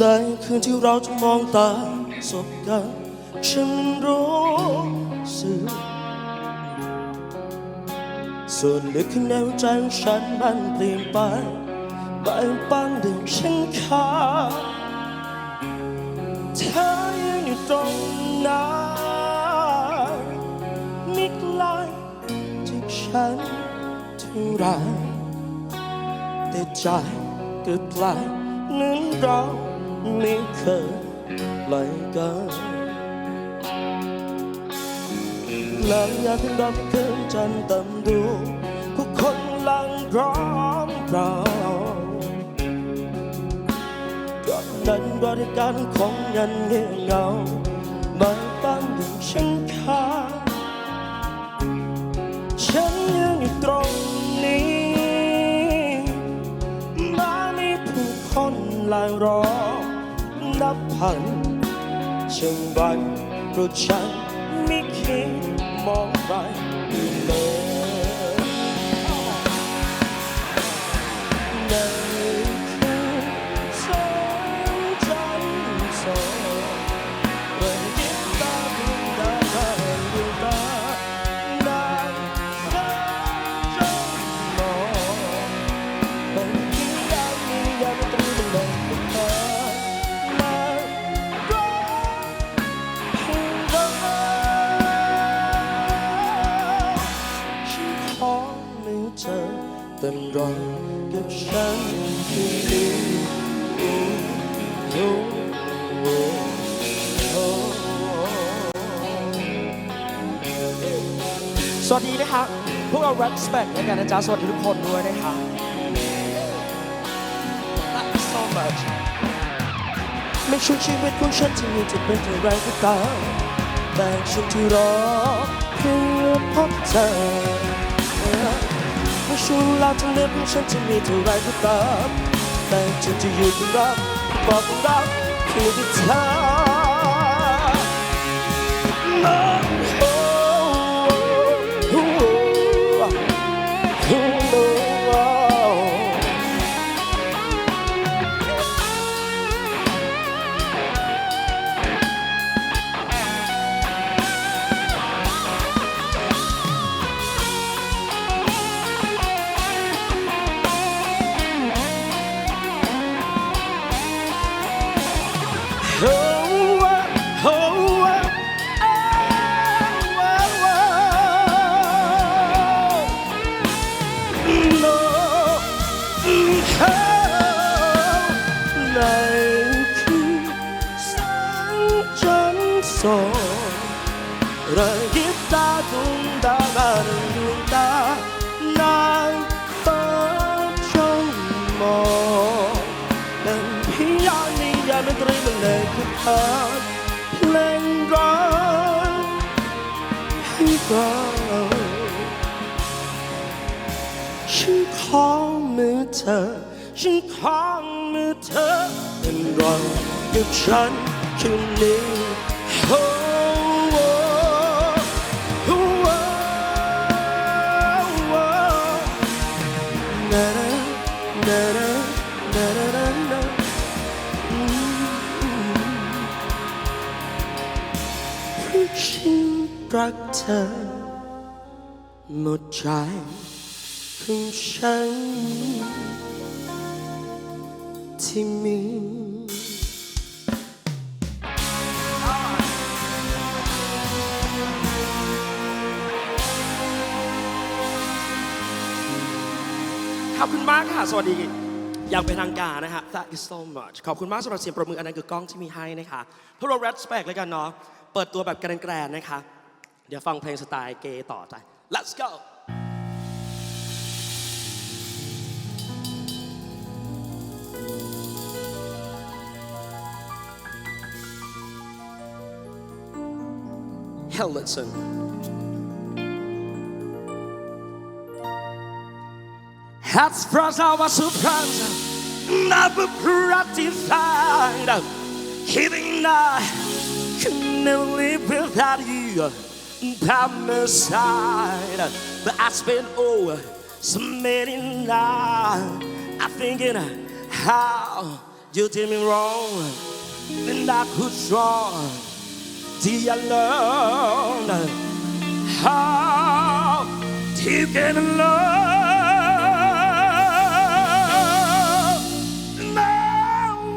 ในคืนที่เราจะมองตาสบกัน ฉันรู้สึกส่วนลึกข้างในหัวใจของฉันมันเปลี่ยนไปบางปังดึงฉันขาดเธอยืนอยู่ตรงนั้นไม่ไกลจากฉันเท่าไรแต่ใจก็ไกลเหมือนเรา ไม่เคยไกลกันหลังยากให้เราไม่เคยจันตำดูผู้คนลังร้อมเราตอนนั้นบริการของยันเงียเงาไม่บ้างอย่างฉันค่าฉันยังอยู่ตรงนี้มามีผู้คนลายร้อย นับพันช่งบันเพราะฉันไม่คิดมองใครเลย สวัสดีนะครับพวกเรา respect ในการนะจ๊ะ สวัสดีทุกคนด้วยนะครับ Thank you so much ไม่ช่วยชีวิตของฉันที่มีจะเป็นอย่างไรก็ตามแต่ฉันที่รอเพื่อพบเธอไม่ช่วยลาทั้งเลือดของฉันที่มีเท่าไรก็ตามแต่ฉันจะอยู่ตรงรักบอกรักเพียงที่เธอ này khi sáng chân soi rồi kiếp ta cũng đã gần đường ta nàng ta trong mộng ดังพิยานิยามดนตรีมันเลยคือเธอเพลงรักให้เร ฉันขอมือเธอ ฉันขอมือเธอ เป็นรอยกับฉันคืนนี้ฉันรักเธอหมดใจ ของฉัน ที่มีขอบคุณมากค่ะ สวัสดี อย่างเป็นทางการนะฮะ Thank you so much ขอบคุณมากสำหรับเสียงประมืออันนั้นคือกล้องที่มีให้นะคะพวกเรา respect แล้วกันเนาะ เปิดตัวแบบแกรนๆนะคะ เดี๋ยวฟังเพลงสไตล์เกย์ต่อใจ let's go Far as I was surprised, never gratified. Hitting I could never live without you by my side. But I spent oh so many nights I'm thinking how You did me wrong, and I could strong see, alone, how to get love. No,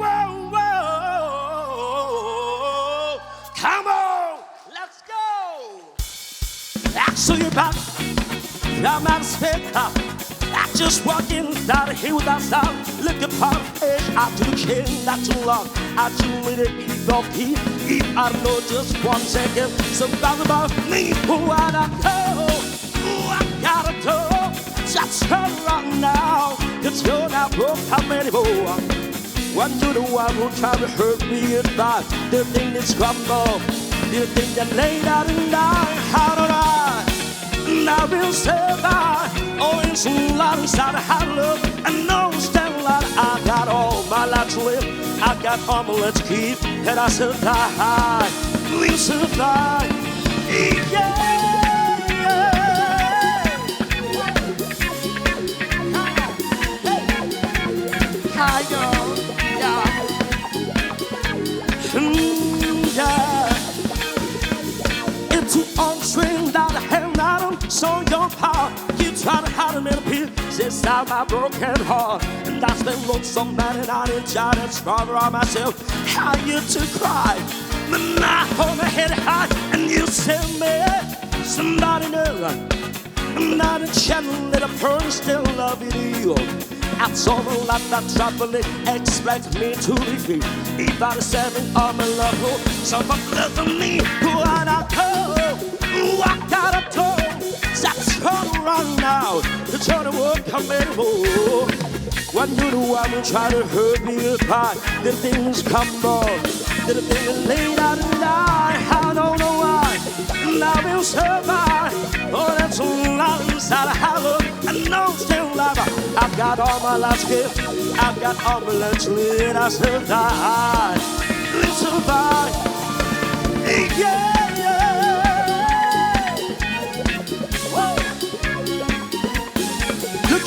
whoa, whoa. Come on, let's go. I saw you back, now I'm out I just walk down here that sound. Look upon it, I do care not too long. I do it, keep off. If I know just one second, something about me, who I not know. Ooh, I gotta know. Just turn around now. Cause you're not broke, I'm ready for One to the one who try to hurt me goodbye. The thing that's crumble. The thing that out and die. How do I? I will survive. Oh, it's a lot inside how to love. I know it's that lot. I got got omelets, keep that I survive, we survive. Yeah. Mm, so your power, you try to hide them in a piece inside my broken heart. And that's been look so mad and I didn't try to stronger on myself. How you to cry. But now hold my head high and you tell me somebody new. I'm not a channel that a person still love you. I told a lot that troubling expect me to be. If I seven on my love, someone love me, who I not know, who I gotta know. That's turn around now, the turn work come anymore. When you know I will try to hurt me apart, then things come on. Then the thing laid out and die, I don't know why. And I will survive. Oh, that's a lot inside of hollow. I know still alive. I've got all my to give. I've got all my to live. I survive. Survive. Yeah.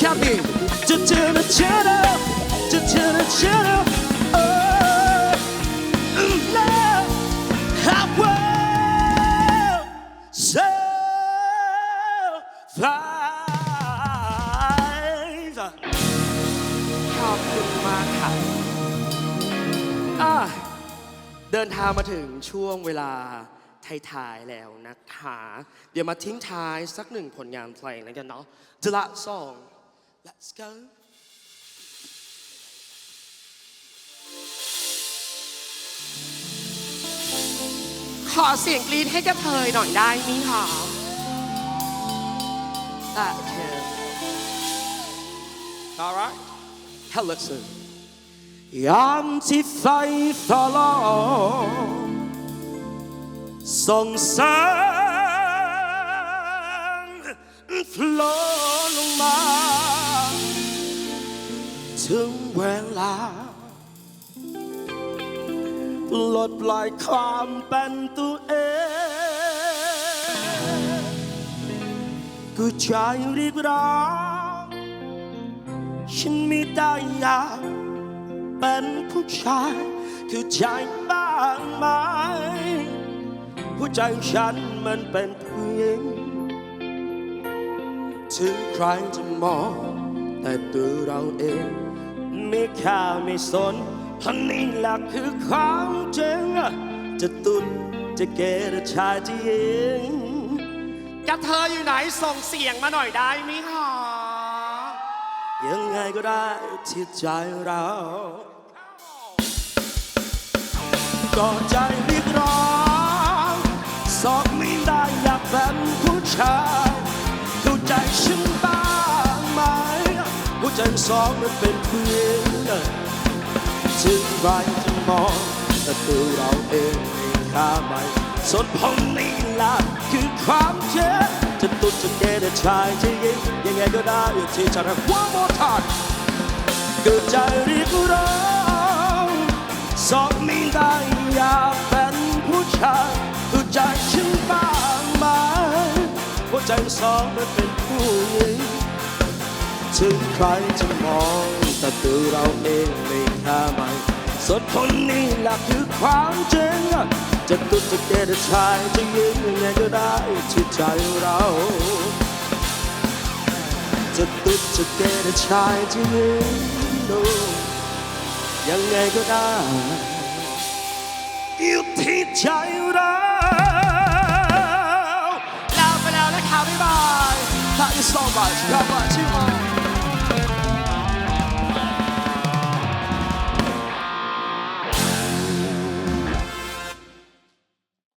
Look at me. To-to-the channel. To-to-the channel. Oh, love. I will survive ขอบคุณมากค่ะอะ เดินทางมาถึงช่วงเวลาท้ายๆแล้วนะคะ เดี๋ยวมาทิ้งท้ายสักหนึ่งผลงานเพลงแล้วกันเนาะ The last song Let's go ขอเสียงกรี๊ดให้กระเทยหน่อยได้ไหมคะ That can Alright Hell listen ยามที่ไฟฟ้าลองส่องแสงฟลอ ลดปล่อยความเป็นตัวเอง กูใจรียกร้องฉันไม่ได้อยากเป็นผู้ชายคือใจบ้างไหมหัวใจฉันมันเป็นผู้หญิงถึงใครจะมองแต่ตัวเราเอง ไม่ค่าไม่สน พราะนี่แหละคือความจริงจะตุนจะเกย์หรือชายจะหญิงกระเทยอยู่ไหนส่งเสียงมาหน่อยได้ไหมคะยังไงก็ได้ที่ใจเราก็ใจเรียกร้องสอบไม่ได้อยากเป็นผู้ชายเข้าใจฉันบ้างไหมหัวใจสองมันเป็นเพื่อน ถึงใครจะมองแต่ตัวเราเองไม่ค่าไม่สนพงนี้ละคือความเจ็บจะตุดจะเกย์จะชายจะหญิงยังไงก็ได้ที่จะรัก one more time เกิดใจเรียกร้องสอบไม่ได้อยากเป็นผู้ชายเข้าใจฉันบ้างไหมหัวใจสองมันเป็นผู้หญิงถึงใครจะมองแต่ตัวเราเองไม่ ค่าไม่ส่วนคนนี้แหละคือความจริง จะตุดจะเกจะชายจะยืนยังไงก็ได้ที่ใจเรา จะตุดจะเกจะชายจะยืนดูยังไงก็ได้อยู่ที่ใจเราลาไปแล้วนะคะบ๊ายบาย Thank you so much. God bless you all.